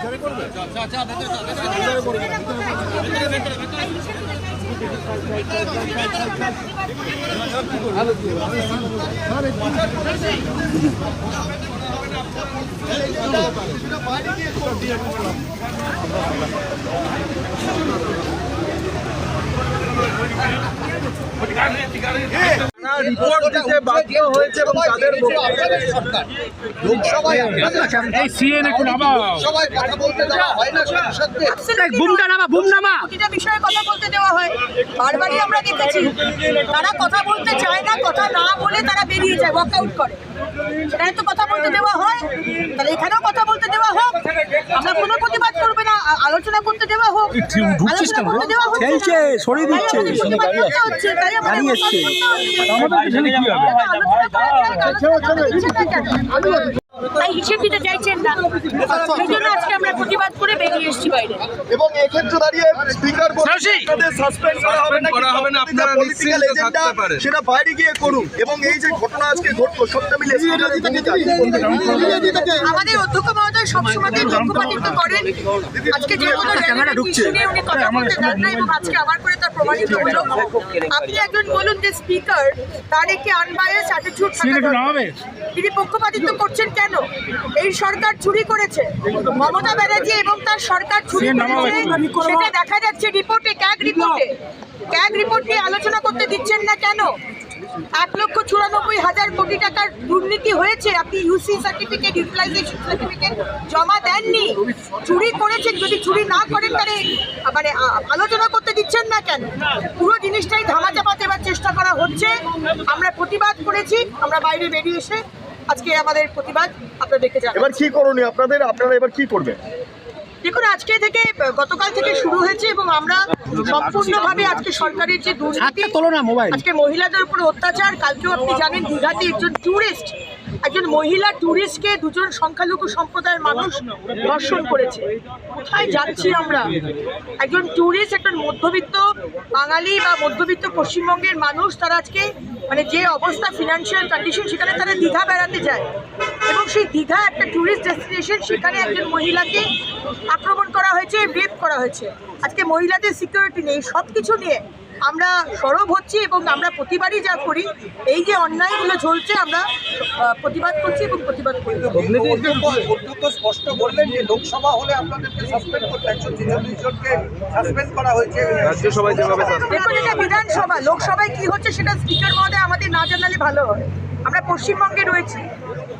বেশি করবে ভিতরে রিপোর্ট দিতে বাধ্য হয়েছে এবং তাদের লোকসভায় এই সিএন একটু নামাও লোকসভায় কথা বলতে দেওয়া হয় না সাংসদদের বুমটা নামা বুম নামা প্রতিটা বিষয়ে কথা বলতে দেওয়া হয়। বারবারই আমরা দেখেছি। তারা কথা বলতে চায় না কথা না বলে তারা বেরিয়ে যায় ওয়াক আউট করে। সেটাই তো কথা বলতে দেওয়া হয়। তাহলে এখানেও কথা বলতে দেওয়া হোক। আমরা কোনো প্রতিবাদ করবে না। আলোচনা করতে দেওয়া হোক। আলোচনা করতে দেওয়া হচ্ছে সরিয়ে দিচ্ছে। দাঁড়িয়ে হচ্ছে। তাই হিসেব দিতে চাইছেন না। সেই জন্য আজকে আমরা প্রতিবাদ করে বেরিয়ে এসেছি বাইরে। এবং এক্ষেত্রে দাঁড়িয়ে স্পিকার সাসপেন্ড করা হবে না করা হবে না, আপনারা পলিটিক্যাল এজেন্ডা সেটা বাইরে গিয়ে করুন। এবং এই যে ঘটনা আজকে ঘটলো সবটা মিলে আমাদের অধ্যক্ষ মহোদয় সবসময় পক্ষপাতিত্ব করেন। আজকে যে কোনো relevant issue উনি কথা বলতে দেন না এবং আজকে আবার করে তার প্রমাণিত হলো। আপনি একজন বলুন যে স্পিকার তার একটি আনবায়াস অ্যাটিটিউড থাকা একটু দরকার। নামাবে? তিনি পক্ষপাতিত্ব করছেন কেন? এই সরকার চুরি করেছে। মমতা ব্যানার্জি এবং তার সরকার চুরি করেছে। সেটা দেখা যাচ্ছে রিপোর্টে ক্যাগ রিপোর্টে। ক্যাগ রিপোর্ট নিয়ে আলোচনা করতে দিচ্ছেন না কেন? এক লক্ষ চুরানব্বই হাজার কোটি টাকার দুর্নীতি হয়েছে। আপনি ইউসি সার্টিফিকেট ইউটিলাইজেশন সার্টিফিকেট জমা দেননি। চুরি করেছেন। যদি চুরি না করেন তাহলে মানে আলোচনা করতে দিচ্ছেন না কেন? পুরো জিনিসটাই ধামাচাপা দেওয়ার চেষ্টা করা হচ্ছে। আমরা প্রতিবাদ করেছি। আমরা বাইরে বেরিয়ে এসে আজকে আমাদের প্রতিবাদ আপনারা দেখে জানাই এবার কি করণীয়? আপনাদের আপনারা এবার কি করবেন? দেখুন আজকে থেকে গতকাল থেকে শুরু হয়েছে এবং আমরা সম্পূর্ণভাবে আজকে সরকারের যে দুর্নীতি তুলনা মোবাইল। আজকে মহিলাদের উপর অত্যাচার কালকেও আপনি জানেন দীঘাতে একজন ট্যুরিস্ট একজন মহিলা ট্যুরিস্টকে দুজন সংখ্যালঘু সম্প্রদায়ের মানুষ ধর্ষণ করেছে। কোথায় যাচ্ছি আমরা? একজন ট্যুরিস্ট একজন মধ্যবিত্ত বাঙালি বা মধ্যবিত্ত পশ্চিমবঙ্গের মানুষ, তারা আজকে মানে যে অবস্থা ফিনান্সিয়াল কন্ডিশন সেখানে তারা দীঘা বেড়াতে যায়। এবং সেই দীঘা একটা ট্যুরিস্ট ডেস্টিনেশন সেখানে একজন মহিলাকে আক্রমণ করা হয়েছে রেপ করা হয়েছে। আজকে মহিলাদের সিকিউরিটি নেই। সব কিছু নিয়ে আমরা সরব হচ্ছি এবং আমরা প্রতিবারই যা করি এই যে অন্যায়গুলো চলছে আমরা প্রতিবাদ করছি এবং প্রতিবাদ করি। স্পষ্ট বললেন যে লোকসভা হলে আপনাদেরকে সাসপেন্ড করতে একশো ছেচল্লিশ জনকে সাসপেন্ড করা হয়েছে। রাজ্যসভায় যেভাবে দেখুন এটা বিধানসভা। লোকসভায় কি হচ্ছে সেটা স্পিকার মহোদয় আমাদের না জানালে ভালো হয় আমরা পশ্চিমবঙ্গে রয়েছি।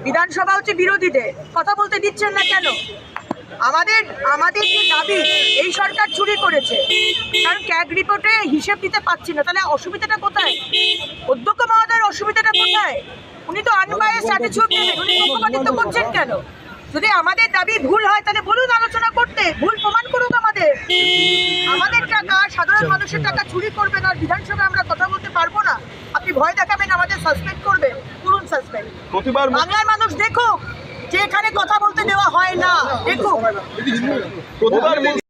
বিধানসভা হচ্ছে বিরোধীদের কথা বলতে দিচ্ছেন না কেন? আমাদের আমাদের যে দাবি এই সরকার চুরি করেছে। কারণ ক্যাগ রিপোর্টে হিসেব দিতে পারছি না। তাহলে অসুবিধাটা কোথায়? অধ্যক্ষ মহোদয়ের অসুবিধাটা কোথায়? উনি তো আনবায়াস অ্যাটিটিউড নেবেন। উনি পক্ষপাতিত্ব করছেন কেন? যদি আমাদের দাবি ভুল হয় তাহলে বলুন আলোচনা করতে। ভুল প্রমাণ করুক আমাদের। আমাদের টাকা সাধারণ মানুষের টাকা চুরি করবেন আর বিধানসভায় আমরা কথা বলতে পারব না। আপনি ভয় দেখাবেন আমাদের সাসপেন্ড করবেন। করুন সাসপেন্ড বাংলার মানুষ দেখুক। যে এখানে কথা বলতে দেওয়া হয় না। প্রতিবার